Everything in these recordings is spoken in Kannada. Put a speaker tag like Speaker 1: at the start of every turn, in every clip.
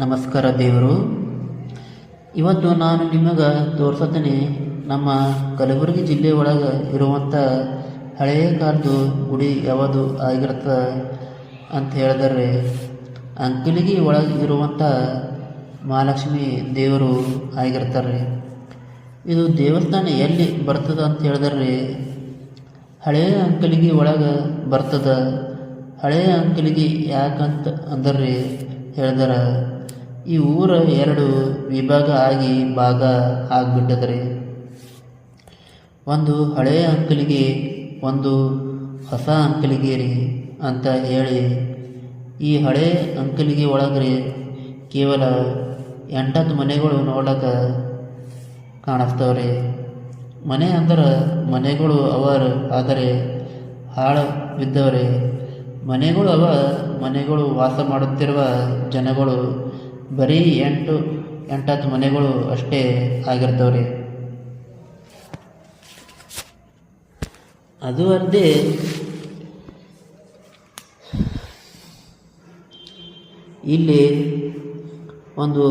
Speaker 1: ನಮಸ್ಕಾರ ದೇವರು. ಇವತ್ತು ನಾನು ನಿಮಗೆ ತೋರ್ಸತ್ತೀನಿ, ನಮ್ಮ ಕಲಬುರಗಿ ಜಿಲ್ಲೆ ಒಳಗೆ ಇರುವಂಥ ಹಳೆಯ ಕಾಲದ್ದು ಗುಡಿ ಯಾವುದು ಆಗಿರ್ತದೆ ಅಂತ ಹೇಳಿದರೆ, ಅಂಕಲಿಗಿ ಒಳಗೆ ಇರುವಂಥ ಮಹಾಲಕ್ಷ್ಮಿ ದೇವರು ಆಗಿರ್ತಾರೆ. ಇದು ದೇವಸ್ಥಾನ ಎಲ್ಲಿ ಬರ್ತದೆ ಅಂತ ಹೇಳಿದ್ರೆ, ಹಳೆಯ ಅಂಕಲಿಗಿ ಒಳಗೆ ಬರ್ತದೆ. ಹಳೆಯ ಅಂಕಲಿಗಿ ಯಾಕಂತ ಅಂದರೆ, ಹೇಳಿದಾರ ಈ ಊರ ಎರಡು ವಿಭಾಗ ಆಗಿ ಭಾಗ ಆಗಿಬಿಟ್ಟದ್ರಿ. ಒಂದು ಹಳೆಯ ಅಂಕಲಿಗೆ, ಒಂದು ಹೊಸ ಅಂಕಲಿಗೆ ರೀ ಅಂತ ಹೇಳಿ ಈ ಹಳೆ ಅಂಕಲಿಗೆ ಒಳಗ್ರಿ ಕೇವಲ ಎಂಟತ್ತು ಮನೆಗಳು ನೋಡಕ್ಕೆ ಕಾಣಿಸ್ತವ್ರಿ. ಮನೆ ಅಂದ್ರೆ ಮನೆಗಳು ಅವರ, ಆದರೆ ಹಾಳು ಬಿದ್ದವ್ರೆ. ಮನೆಗಳು ಅವ, ಮನೆಗಳು ವಾಸ ಮಾಡುತ್ತಿರುವ ಜನಗಳು ಬರೀ ಎಂಟು, ಎಂಟತ್ತು ಮನೆಗಳು ಅಷ್ಟೇ ಆಗಿರ್ತವ್ರಿ. ಅದು ಅಲ್ಲದೆ ಇಲ್ಲಿ ಒಂದು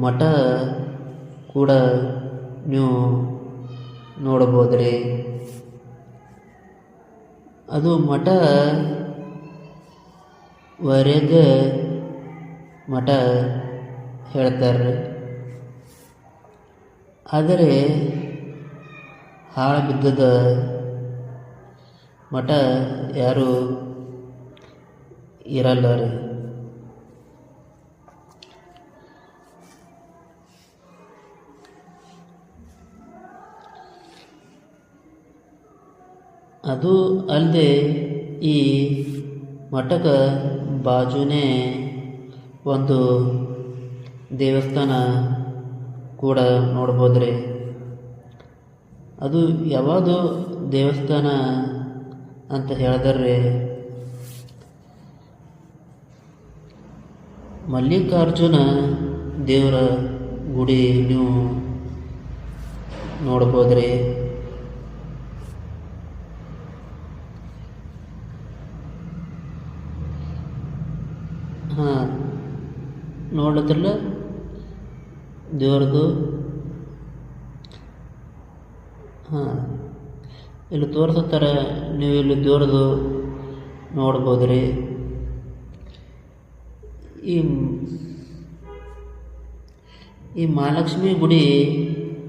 Speaker 1: ಮಠ ಕೂಡ ನೀವು ನೋಡಬಹುದ್ರಿ. ಅದು ಮಠ ವರೆಗ ಮಠ ಹೇಳ್ತಾರೆ ಆದರೆ ಹಾಳು ಬಿದ್ದದ ಮಠ ಯಾರು ಇರಲ್ಲ ರೀ. ಅದು ಅಲ್ಲದೆ ಈ ಮಠಕ್ಕೆ ಬಾಜುನೇ ಒಂದು ದೇವಸ್ಥಾನ ಕೂಡ ನೋಡ್ಬೋದ್ರಿ. ಅದು ಯಾವುದು ದೇವಸ್ಥಾನ ಅಂತ ಹೇಳಿದ್ರಿ ಮಲ್ಲಿಕಾರ್ಜುನ ದೇವರ ಗುಡಿ ನೀವು ನೋಡ್ಬೋದ್ರಿ. ಹಾಂ. ನೋಡ್ಲತ್ತಿರಲ್ಲ ದೇವ್ರದ್ದು ಹಾಂ. ಇಲ್ಲಿ ತೋರಿಸ್ತಾರೆ ನೀವು ಇಲ್ಲಿ ದೇವ್ರದು ನೋಡ್ಬೋದು ರೀ ಈ ಈ ಮಹಾಲಕ್ಷ್ಮಿ ಗುಡಿ,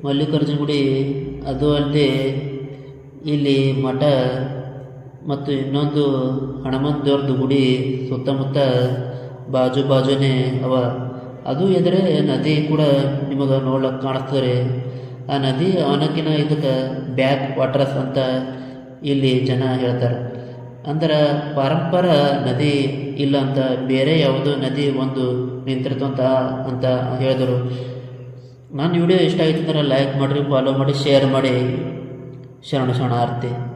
Speaker 1: ಮಲ್ಲಿಕಾರ್ಜುನ ಗುಡಿ, ಅದು ಅಲ್ಲದೆ ಇಲ್ಲಿ ಮಠ ಮತ್ತು ಇನ್ನೊಂದು ಹನುಮಂತ ದೇವ್ರದ್ದು ಗುಡಿ ಸುತ್ತಮುತ್ತ ಬಾಜು ಬಾಜುನೇ ಅವ. ಅದು ಎದುರೇ ನದಿ ಕೂಡ ನಿಮಗೆ ನೋಡ್ಲಕ್ಕೆ ಕಾಣಿಸ್ತದೆ ಆ ನದಿ ಅವನಕ್ಕಿನ ಇದಕ್ಕೆ ಬ್ಯಾಕ್ ವಾಟರ್ಸ್ ಅಂತ ಇಲ್ಲಿ ಜನ ಹೇಳ್ತಾರೆ. ಅಂದ್ರೆ ಪರಂಪರ ನದಿ ಇಲ್ಲ ಅಂತ ಬೇರೆ ಯಾವುದೋ ನದಿ ಒಂದು ನಿಂತಿರ್ತಂತ ಅಂತ ಹೇಳಿದರು. ನನ್ನ ವಿಡಿಯೋ ಇಷ್ಟ ಆಯ್ತು ಅಂದ್ರೆ ಲೈಕ್ ಮಾಡಿರಿ ಫಾಲೋ ಮಾಡಿ ಶೇರ್ ಮಾಡಿ. ಶರಣ ಶರಣ ಆರ್ತಿ